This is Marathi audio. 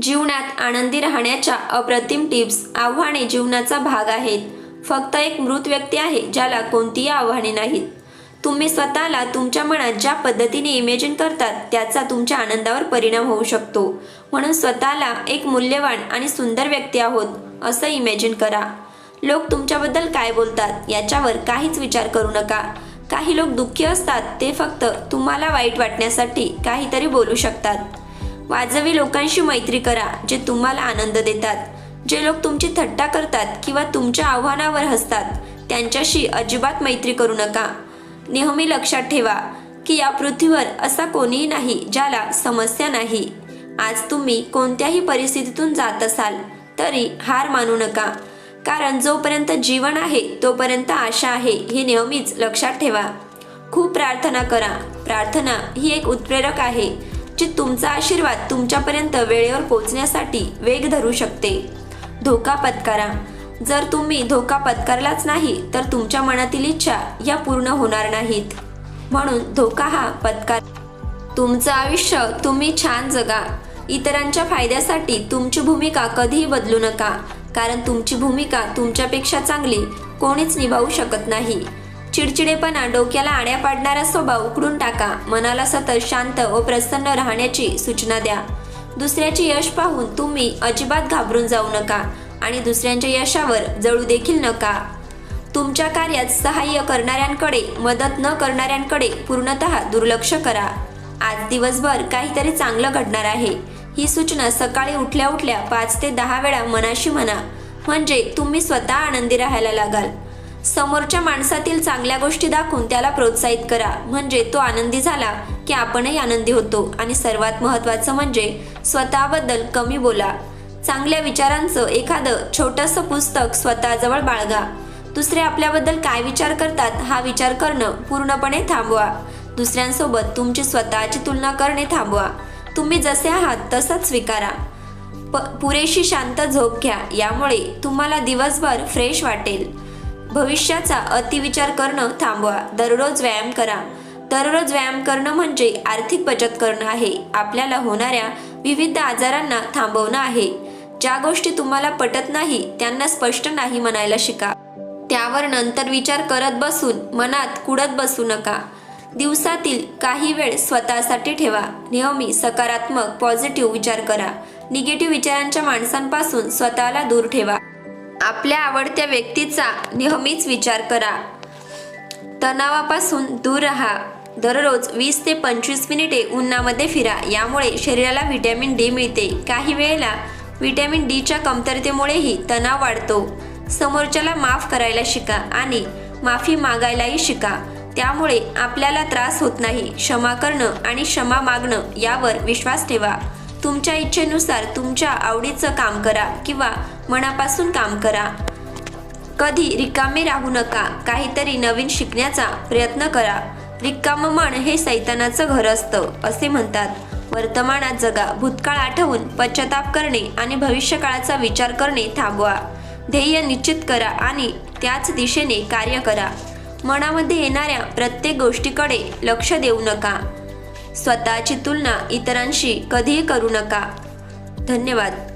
जीवनात आनंदी राहण्याच्या अप्रतिम टिप्स आव्हाने जीवनाचा भाग आहेत. फक्त एक मृत व्यक्ती आहे ज्याला कोणतीही आव्हाने नाहीत. तुम्ही स्वतःला तुमच्या मनात ज्या पद्धतीने इमेजिन करतात त्याचा तुमच्या आनंदावर परिणाम होऊ शकतो. म्हणून स्वतःला एक मूल्यवान आणि सुंदर व्यक्ती आहोत असं इमेजिन करा. लोक तुमच्याबद्दल काय बोलतात याच्यावर काहीच विचार करू नका. काही लोक दुःखी असतात ते फक्त तुम्हाला वाईट वाटण्यासाठी काहीतरी बोलू शकतात. वाजवी लोकांशी मैत्री करा जे तुम्हाला आनंद देतात. जे लोक तुमची थट्टा करतात किंवा तुमच्या आव्हानावर हसतात त्यांच्याशी अजिबात मैत्री करू नका. नेहमी लक्षात ठेवा की या पृथ्वीवर असा कोणीही नाही ज्याला समस्या नाही. आज तुम्ही कोणत्याही परिस्थितीतून जात असाल तरी हार मानू नका. कारण जोपर्यंत जीवन आहे तोपर्यंत आशा आहे हे नेहमीच लक्षात ठेवा. खूप प्रार्थना करा. प्रार्थना ही एक उत्प्रेरक आहे. जी तुमचा आशीर्वाद तुमच्यापर्यंत वेळेवर पोहोचण्यासाठी वेग धरू शकते. धोका पत्करा. जर तुम्ही धोका पत्कारलाच नाही तर तुमच्या मनातील इच्छा या पूर्ण होणार नाहीत. म्हणून धोका हा पत्कार. तुमचं आयुष्य तुम्ही छान जगा. इतरांच्या फायद्यासाठी तुमची भूमिका कधीही बदलू नका. कारण तुमची भूमिका तुमच्यापेक्षा चांगली कोणीच निभावू शकत नाही. चिडचिडेपणा डोक्याला आण्या पाडणारा स्वभाव उकडून टाका. मनाला सतत शांत व प्रसन्न राहण्याची सूचना द्या. दुसऱ्याचे यश पाहून तुम्ही अजिबात घाबरून जाऊ नका आणि दुसऱ्यांच्या यशावर जळू देखील नका. तुमच्या कार्यात सहाय्य करणाऱ्यांकडे मदत न करणाऱ्यांकडे पूर्णतः दुर्लक्ष करा. आज दिवसभर काहीतरी चांगलं घडणार आहे. ही सूचना सकाळी उठल्या उठल्या पाच ते दहा वेळा मनाशी म्हणा. म्हणजे तुम्ही स्वतः आनंदी राहायला लागाल. समोरच्या माणसातील चांगल्या गोष्टी दाखवून त्याला प्रोत्साहित करा. म्हणजे तो आनंदी झाला की आपणही आनंदी होतो. आणि सर्वात महत्त्वाचं म्हणजे स्वतःबद्दल कमी बोला. चांगल्या विचारांचं एखादं छोटंसं पुस्तक स्वतःजवळ बाळगा. दुसरे आपल्याबद्दल काय विचार करतात हा विचार करणं पूर्णपणे थांबवा. दुसऱ्यांसोबत तुमची स्वतःची तुलना करणे थांबवा. तुम्ही जसे आहात तसंच स्वीकारा. प पुरेशी शांत झोप घ्या. यामुळे तुम्हाला दिवसभर फ्रेश वाटेल. भविष्याचा अतिविचार करणं थांबवा. दररोज व्यायाम करा. दररोज व्यायाम करणं म्हणजे आर्थिक बचत करणं आहे. आपल्याला होणाऱ्या विविध आजारांना थांबवणं आहे. ज्या गोष्टी तुम्हाला पटत नाही त्यांना स्पष्ट नाही म्हणायला शिका. त्यावर नंतर विचार करत बसून मनात कुडत बसू नका. दिवसातील काही वेळ स्वतःसाठी ठेवा. नेहमी सकारात्मक पॉझिटिव्ह विचार करा. निगेटिव्ह विचारांच्या माणसांपासून स्वतःला दूर ठेवा. आपल्या आवडत्या व्यक्तीचा नेहमीच विचार करा. तणावापासून दूर राहा. दररोज वीस ते पंचवीस मिनिटे उन्हामध्ये फिरा. यामुळे शरीराला व्हिटॅमिन डी मिळते. काही वेळेला व्हिटॅमिन डीच्या कमतरतेमुळेही तणाव वाढतो. समोरच्याला माफ करायला शिका आणि माफी मागायलाही शिका. त्यामुळे आपल्याला त्रास होत नाही. क्षमा करणं आणि क्षमा मागणं यावर विश्वास ठेवा. तुमच्या इच्छेनुसार तुमच्या आवडीचं काम करा किंवा मनापासून काम करा. कधी रिकामे राहू नका काहीतरी नवीन शिकण्याचा प्रयत्न करा. रिकाम मन हे सैतानाचं घर असतं असे म्हणतात. वर्तमानात जगा भूतकाळ आठवून पश्चाताप करणे आणि भविष्यकाळाचा विचार करणे थांबवा. ध्येय निश्चित करा आणि त्याच दिशेने कार्य करा. मनामध्ये येणाऱ्या प्रत्येक गोष्टीकडे लक्ष देऊ नका. स्वतःची तुलना इतरांशी कधीही करू नका. धन्यवाद.